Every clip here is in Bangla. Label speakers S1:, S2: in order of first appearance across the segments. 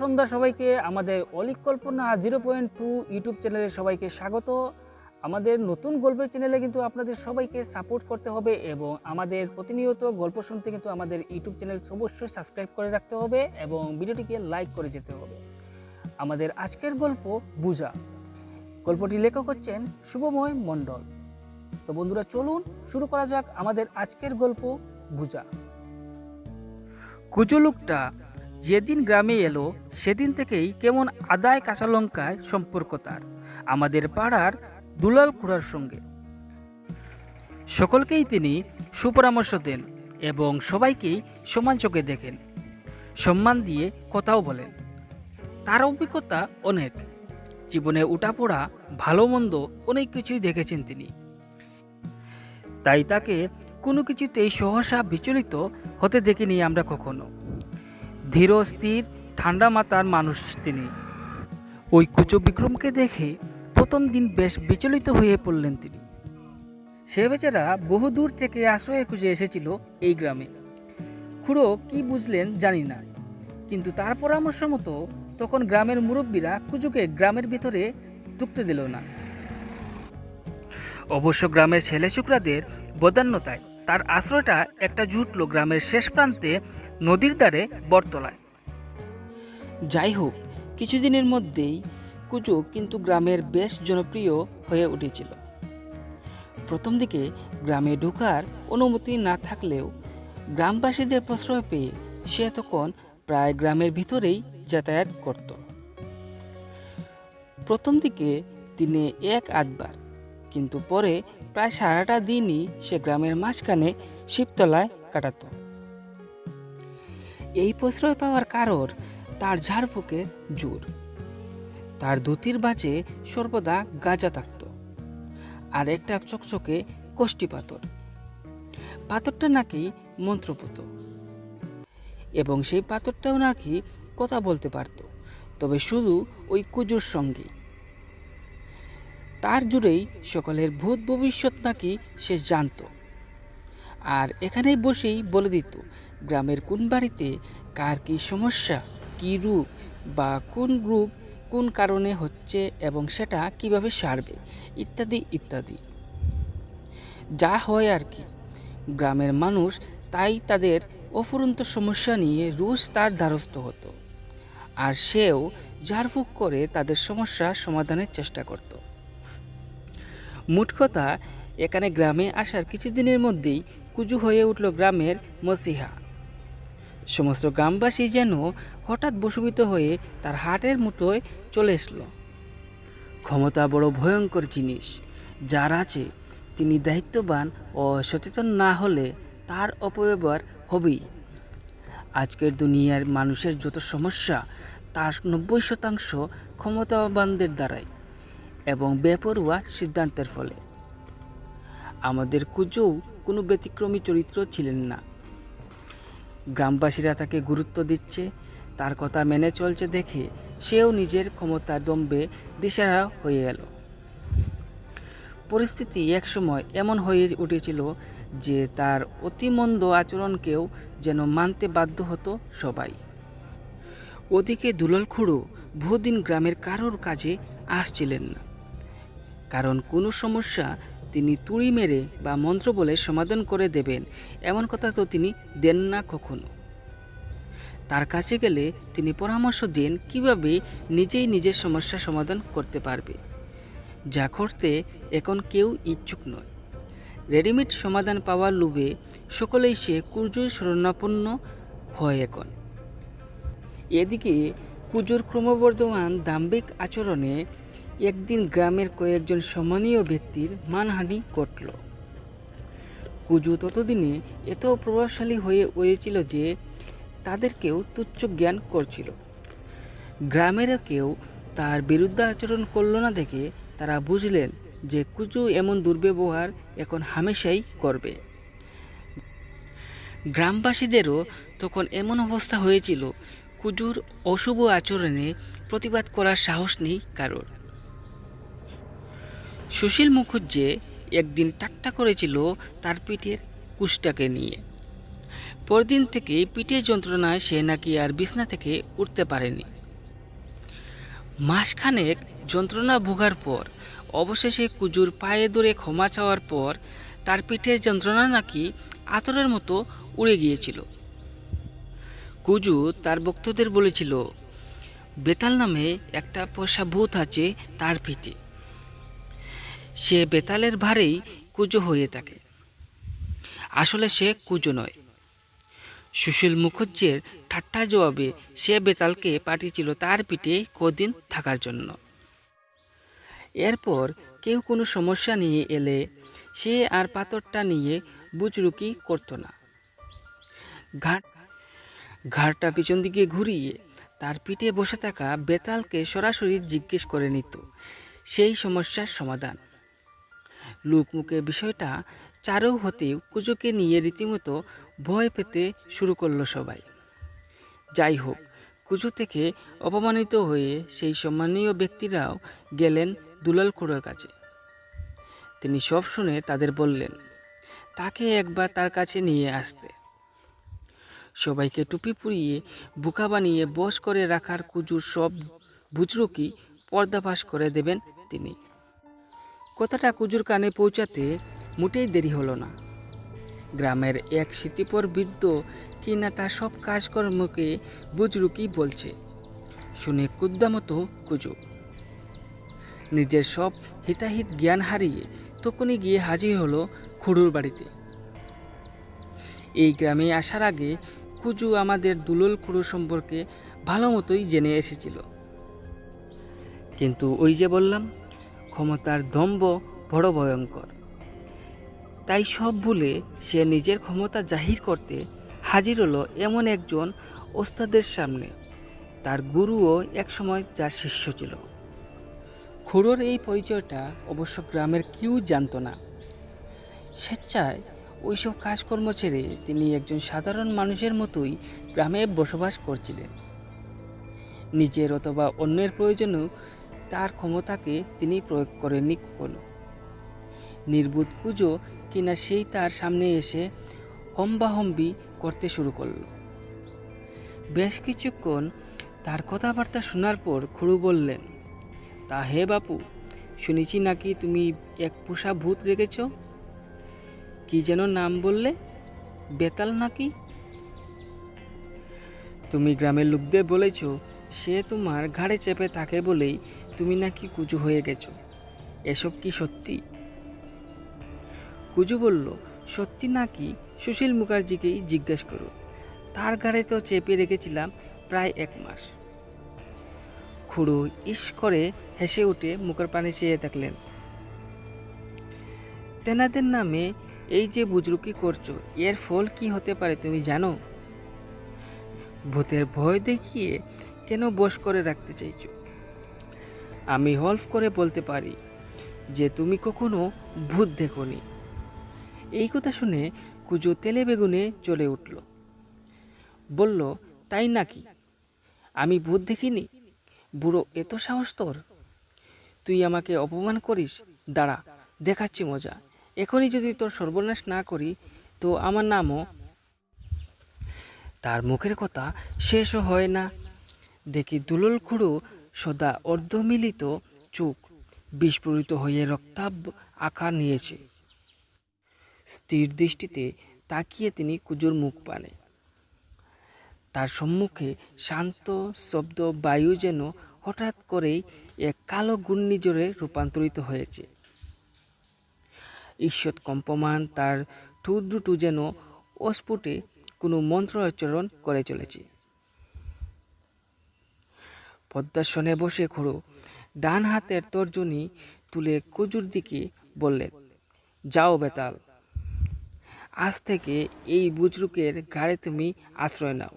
S1: সন্ধ্যা সবাইকে। আমাদের অলিক কল্পনা জিরো পয়েন্ট টু ইউটিউব চ্যানেলে সবাইকে স্বাগত। আমাদের নতুন গল্পের চ্যানেলে কিন্তু আপনাদের সবাইকে সাপোর্ট করতে হবে এবং আমাদের প্রতিনিয়ত গল্প শুনতে কিন্তু আমাদের ইউটিউব চ্যানেল অবশ্যই সাবস্ক্রাইব করে রাখতে হবে এবং ভিডিওটিকে লাইক করে যেতে হবে। আমাদের আজকের গল্প বুঝা। গল্পটি লেখক হচ্ছেন শুভময় মণ্ডল। তো বন্ধুরা, চলুন শুরু করা যাক আমাদের আজকের গল্প বুঝা। কুচু যেদিন গ্রামে এলো, সেদিন থেকেই কেমন আদায় কাঁচালঙ্কায় সম্পর্ক তার। আমাদের পাড়ার দুলাল খুড়ার সঙ্গে। সকলকেই তিনি সুপরামর্শ দেন এবং সবাইকেই সমান চোখে দেখেন। সম্মান দিয়ে কথাও বলেন। তার অভিজ্ঞতা অনেক। জীবনে উঠাপড়া ভালো মন্দ অনেক কিছুই দেখেছেন তিনি। তাই তাকে কোনো কিছুতেই সহসা বিচলিত হতে দেখিনি আমরা কখনো। ধীর স্থির, ঠান্ডা মাতার মানুষ তিনি। ওই কুচো বিক্রমকে দেখে প্রথম দিন বেশ বিচলিত হয়ে পড়লেন তিনি। সে বেচারা বহু দূর থেকে আশ্রয় খুঁজে এসেছিল এই গ্রামে। খুড়ো কি বুঝলেন জানি না, কিন্তু তার পরামর্শ মতো তখন গ্রামের মুরব্বীরা কুচুকে গ্রামের ভিতরে ঢুকতে দিল না। অবশ্য গ্রামের ছেলে ছোকরাদের বদান্যতায় তার আশ্রয়টা একটা জুটল গ্রামের শেষ প্রান্তে নদীর ধারে বটতলায়। যাই হোক কিছুদিনের মধ্যেই কুচু কিন্তু গ্রামের বেশ জনপ্রিয় হয়ে উঠেছিল। প্রথম দিকে গ্রামে ঢোকার অনুমতি না থাকলেও গ্রামবাসীদের প্রশ্রয় পেয়ে সে তখন প্রায় গ্রামের ভিতরেই যাতায়াত করত। প্রথম দিকে দিনে এক আধবার, কিন্তু পরে প্রায় সারাটা দিনই সে গ্রামের মাঝখানে শিবতলায় কাটাতো। এই প্রশ্রয় পাওয়ার কারণ তার ঝাড়ফুকে জোর। তার ধুতির বাজে সর্বদা গাজা থাকত। আর একটা চকচকে কষ্টি পাথর। পাথরটা নাকি মন্ত্রপুত। এবং সেই পাথরটাও নাকি কথা বলতে পারত, তবে শুধু ওই কুজুর সঙ্গে তার জুড়েই সকলের ভূত ভবিষ্যৎ নাকি সে জানত। আর এখানেই বসেই বলে দিত, গ্রামের কোন বাড়িতে কার কী সমস্যা, কী রূপ বা কোন রূপ কোন কারণে হচ্ছে এবং সেটা কীভাবে সারবে? ইত্যাদি ইত্যাদি। যা হয় আর কি। গ্রামের মানুষ তাই তাদের অফুরন্ত সমস্যা নিয়ে রুশ তার দ্বারস্থ হতো। আর সেও ঝাড়ফুঁক করে তাদের সমস্যা সমাধানের চেষ্টা করত। মোট কথা, এখানে গ্রামে আসার কিছুদিনের মধ্যেই কুজু হয়ে উঠল গ্রামের মসিহা। সমস্ত গ্রামবাসী যেন হঠাৎ বসবিত হয়ে তার হাটের মুঠোয় চলে এসলো। ক্ষমতা বড় ভয়ঙ্কর জিনিস। যার আছে, তিনি দায়িত্ববান ও সচেতন না হলে তার অপব্যবহার হবেই। আজকের দুনিয়ার মানুষের যত সমস্যা, তার নব্বই শতাংশ ক্ষমতাবানদের দ্বারাই এবং বেপরোয়া সিদ্ধান্তের ফলে। আমাদের কুজৌ কোনো ব্যতিক্রমী চরিত্র ছিলেন না। গ্রামবাসীরা তাকে গুরুত্ব দিচ্ছে, তার কথা মেনে চলছে দেখে সেও নিজের ক্ষমতার দম্বে দিশারা হয়ে গেল। পরিস্থিতি একসময় এমন হয়ে উঠেছিল যে তার অতিমন্দ আচরণকেও যেন মানতে বাধ্য হতো সবাই। ওদিকে দুলাল খুড়ো বহুদিন গ্রামের কারোর কাজে আসছিলেন না। কারণ কোনো সমস্যা তিনি তুড়ি মেরে বা মন্ত্র বলে সমাধান করে দেবেন। এমন কথা তো তিনি দেন না কখনো। তার কাছে গেলে তিনি পরামর্শ দেন কীভাবে নিজেই নিজের সমস্যা সমাধান করতে পারবে। যা করতে এখন কেউ ইচ্ছুক নয়। রেডিমেড সমাধান পাওয়ার লোভে সকলেই সে কুর্জুর শরণাপন্ন হয় এখন। এদিকে পুজোর ক্রমবর্ধমান দাম্ভিক আচরণে একদিন গ্রামের কয়েকজন সম্মানীয় ব্যক্তির মানহানি ঘটল। কুজু ততদিনে এত প্রভাবশালী হয়ে উঠেছিল যে তাদেরকেও তুচ্ছ জ্ঞান করছিল। গ্রামেরও কেউ তার বিরুদ্ধে আচরণ করল না দেখে তারা বুঝলেন যে কুজু এমন দুর্ব্যবহার এখন হামেশাই করবে। গ্রামবাসীদেরও তখন এমন অবস্থা হয়েছিল, কুজুর অশুভ আচরণে প্রতিবাদ করার সাহস নেই কারোর। সুশীল মুখুজ্জে একদিন ঠাট্টা করেছিল তার পিঠের কুষ্টাকে নিয়ে। পরদিন থেকে পিঠের যন্ত্রণায় সে নাকি আর বিছনা থেকে উঠতে পারেনি। মাসখানেক যন্ত্রণা ভোগার পর, অবশেষে কুজুর পায়ে ধরে ক্ষমা চাওয়ার পর তার পিঠের যন্ত্রণা নাকি আতরের মতো উড়ে গিয়েছিল। কুজু তার ভক্তদের বলেছিল, বেতাল নামে একটা পোষা ভূত আছে তার পিঠে। সে বেতালের ভারেই কুজো হয়ে থাকে। আসলে সে কুজো নয়। সুশীল মুখুজ্জের ঠাট্টা জবাবে সে বেতালকে পাঠিয়েছিল তার পিঠে কদিন থাকার জন্য। এরপর কেউ কোনো সমস্যা নিয়ে এলে সে আর পাথরটা নিয়ে বুচরুকি করতো না। ঘাট ঘাড়টা পিছন দিকে ঘুরিয়ে তার পিঠে বসে থাকা বেতালকে সরাসরি জিজ্ঞেস করে নিত। সেই সমস্যার সমাধান। লোকমুখে বিষয়টা চারু হতেও কুজোকে নিয়ে রীতিমতো ভয় পেতে শুরু করল সবাই। যাই হোক, কুজো থেকে অপমানিত হয়ে সেই সম্মানীয় ব্যক্তিরাও গেলেন দুলাল খুড়োর কাছে। তিনি সব শুনে তাদের বললেন, তাকে একবার তার কাছে নিয়ে আসতে। সবাইকে টুপি পুড়িয়ে বুকা বানিয়ে বস করে রাখার কুজুর সব বুজরুকি পর্দাফাশ করে দেবেন তিনি। কথাটা কুজুর কানে পৌঁছাতে মোটেই দেরি হলো না। গ্রামের এক স্মৃতিপর বৃদ্ধ কিনা তার সব কাজকর্মকে বুজরুকি বলছে। শুনে কুদ্দামতো কুজু নিজের সব হিতাহিত জ্ঞান হারিয়ে তখনই গিয়ে হাজির হলো খুড়ুর বাড়িতে। এই গ্রামে আসার আগে কুজু আমাদের দুলল খুড়ো সম্পর্কে ভালো মতোই জেনে এসেছিল। কিন্তু ওই যে বললাম ক্ষমতার দম্ভ বড় ভয়ঙ্কর। তাই সব ভুলে সে নিজের ক্ষমতা জাহির করতে হাজির হলো এমন একজন ওস্তাদের সামনে। তার গুরুও একসময় যার শিষ্য ছিল। খুড়োর এই পরিচয়টা অবশ্য গ্রামের কেউ জানতো না। স্বেচ্ছায় ওইসব কাজকর্ম ছেড়ে তিনি একজন সাধারণ মানুষের মতোই গ্রামে বসবাস করছিলেন। নিজের অথবা অন্যের প্রয়োজনেও তার ক্ষমতাকে তিনি প্রয়োগ করেননি কখনো নির্বুধ কুজো কিনা সেই তার সামনে এসে হম্বাহম্বি করতে শুরু করল। বেশ কিছুক্ষণ তার কথাবার্তা শোনার পর খুড়ু বললেন, তা হে বাপু, শুনেছি নাকি তুমি এক পোষা ভূত রেখেছ? কি যেন নাম বললে? বেতাল নাকি? তুমি গ্রামের লোকদের বলেছ সে তোমার ঘাড়ে চেপে থাকে বলেই তুমি নাকি কুজু হয়ে গেছো। এসব কি সত্যি? কুজু বলল, সত্যি নাকি? সুশীল মুখার্জিকেই জিজ্ঞেস করো। তার ঘাড়ে তো চেপে রেখেছিলাম প্রায় এক মাস। খুড়ো ইস করে হেসে উঠে মুখের পানি চেয়ে থাকলেন তেনাদের নামে এই যে বুজরুকি করছ, এর ফল কি হতে পারে তুমি জানো? ভূতের ভয় দেখিয়ে কেন বশ করে রাখতে চাইছো? আমি হলফ করে বলতে পারি যে তুমি কখনো ভূত দেখনি। এই কথা শুনে কুজো তেলে বেগুনে চলে উঠল। বলল, তাই নাকি? আমি ভূত দেখিনি। বুড়ো এত সাহস তোর। তুই আমাকে অপমান করিস? দাঁড়া, দেখাচ্ছি মজা। এখনই যদি তোর সর্বনাশ না করি, তো আমার নামও তার মুখের কথা শেষও হয় না। দেখি দুলল খুঁড়ো সদা অর্ধমিলিত চোখ বিস্ফোরিত হয়ে রক্তাব আকার নিয়েছে। স্থির দৃষ্টিতে তাকিয়ে তিনি কুজুর মুখ পানে। তার সম্মুখে শান্ত শব্দ বায়ু যেন হঠাৎ করেই এক কালো ঘূর্ণিঝড়ে রূপান্তরিত হয়েছে। ঈশ্বর কম্পমান তার ঠুট দুটো যেন অস্ফুটে কোনো মন্ত্র উচ্চারণ করে চলেছে। পদ্মাসনে বসে খুঁড়ো ডান হাতের তর্জনী তুলে কুজুর দিকে বললেন যাও বেতাল, আজ থেকে এই বুজরুকের ঘাড়ে তুমি আশ্রয় নাও।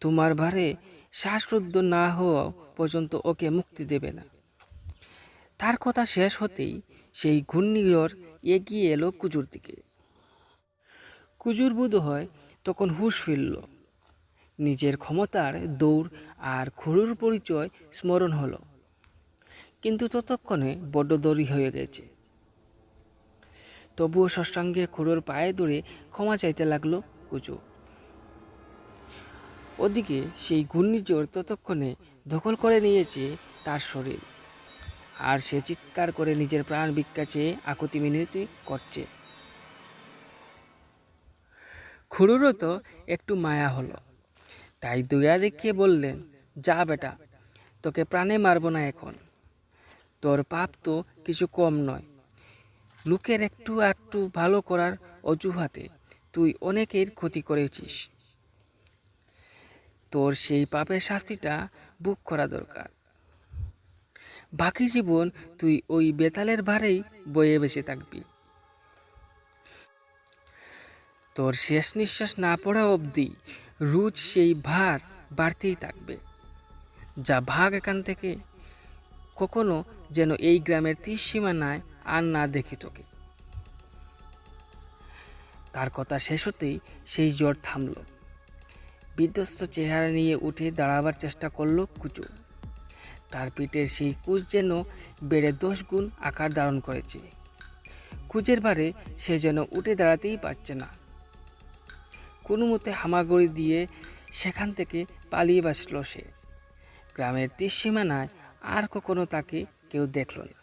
S1: তোমার ভারে শ্বাসরুদ্ধ না হওয়া পর্যন্ত ওকে মুক্তি দেবে না। তার কথা শেষ হতেই সেই ঘূর্ণিঝড় এগিয়ে এলো কুজুর দিকে। কুজুর বোধ হয় তখন হুঁশ ফিরল। নিজের ক্ষমতার দৌড় আর খুড়ুর পরিচয় স্মরণ হলো। কিন্তু ততক্ষণে বড্ড দড়ি হয়ে গেছে। তবুও ষষ্ঠাঙ্গে খুড়োর পায়ে দৌড়ে ক্ষমা চাইতে লাগল কুজু। ওদিকে সেই ঘূর্ণিঝড় ততক্ষণে দখল করে নিয়েছে তার শরীর। আর সে চিৎকার করে নিজের প্রাণ ভিক্ষা চেয়ে আকুতি মিনতি করছে। খুড়ুরও তো একটু মায়া হলো। তাই দয়া দেখিয়ে বললেন, যা বেটা, তোকে প্রাণে মারবো না এখন। তোর পাপ তো কিছু কম নয়। লোকের একটু একটু ভালো করার অজুহাতে তুই অনেকের ক্ষতি করেছিস। তোর সেই পাপের শাস্তিটা বুক করা দরকার। বাকি জীবন তুই ওই বেতালের ভারেই বয়ে বেঁচে থাকবি। তোর শেষ নিঃশ্বাস না পড়া অবধি রোজ সেই ভার বাড়তেই থাকবে। যা ভাগ এখান থেকে কখনো যেন এই গ্রামের তীর সীমানায় আর না দেখি তোকে। তার কথা শেষ হতেই সেই জ্বর থামল। বিধ্বস্ত চেহারা নিয়ে উঠে দাঁড়াবার চেষ্টা করল কুচু। তার পিঠের সেই কুচ যেন বেড়ে দশ গুণ আকার ধারণ করেছে। কুচের বারে সে যেন উঠে দাঁড়াতেই পারছে না। কোনো মতে হামাগুড়ি দিয়ে সেখান থেকে পালিয়ে বাঁচল সে। গ্রামের তীর আর কখনো তাকে কেউ দেখল না।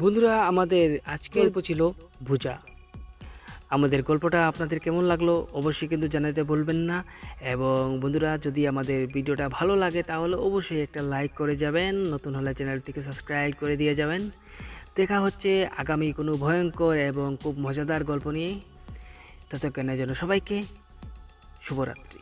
S1: বন্ধুরা, আমাদের আজকের গল্প ছিল ভুজা। আমাদের গল্পটা আপনাদের কেমন লাগল অবশ্যই কিন্তু জানাতে বলবেন না। এবং বন্ধুরা, যদি আমাদের ভিডিওটা ভালো লাগে তাহলে অবশ্যই একটা লাইক করে যাবেন। নতুন হলে চ্যানেলটিকে সাবস্ক্রাইব করে দিয়ে যাবেন। দেখা হচ্ছে আগামী কোনো ভয়ঙ্কর এবং খুব মজাদার গল্প নিয়ে। ততক্ষণের জন্য সবাইকে শুভরাত্রি।